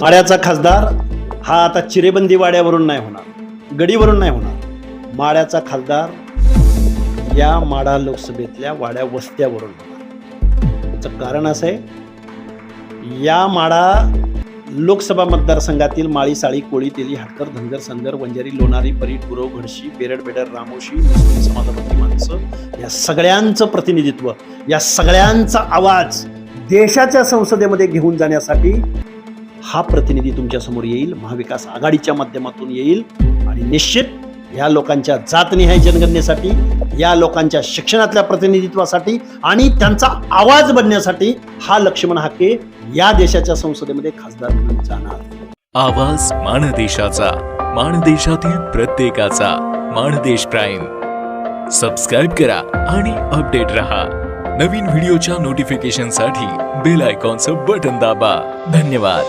माळ्याचा खासदार हा आता चिरेबंदी वाड्यावरून नाही होणार गडीवरून नाही होणार. माळ्याचा खासदार या माडा लोकसभेतल्या वाड्या वस्त्यावरून होणार. कारण असं आहे या माडा लोकसभा मतदारसंघातील माळी साळी कोळी तेली हाटकर धनगर संदर वंजारी लोणारी परीट गुरव घडशी बेरड बेडर रामोशी मुस्लिम समाजामधली माणसं या सगळ्यांचं प्रतिनिधित्व या सगळ्यांचा आवाज देशाच्या संसदेमध्ये घेऊन जाण्यासाठी हा प्रतिनिधी तुमच्यासमोर येईल महाविकास आघाडीच्या माध्यमातून येईल आणि निश्चित या लोकांच्या जातनिहाय जनगणनेसाठी या लोकांच्या शिक्षणातल्या प्रतिनिधित्वासाठी आणि त्यांचा आवाज बनण्यासाठी हा लक्ष्मण हाके या देशाच्या संसदेमध्ये खासदार म्हणून जाणार. आवाज माणदेशाचा माणदेशातील प्रत्येकाचा माणदेश प्राईम. सबस्क्राईब करा आणि अपडेट रहा. नवीन व्हिडिओच्या नोटिफिकेशनसाठी बेल आयकॉनचं बटन दाबा. धन्यवाद.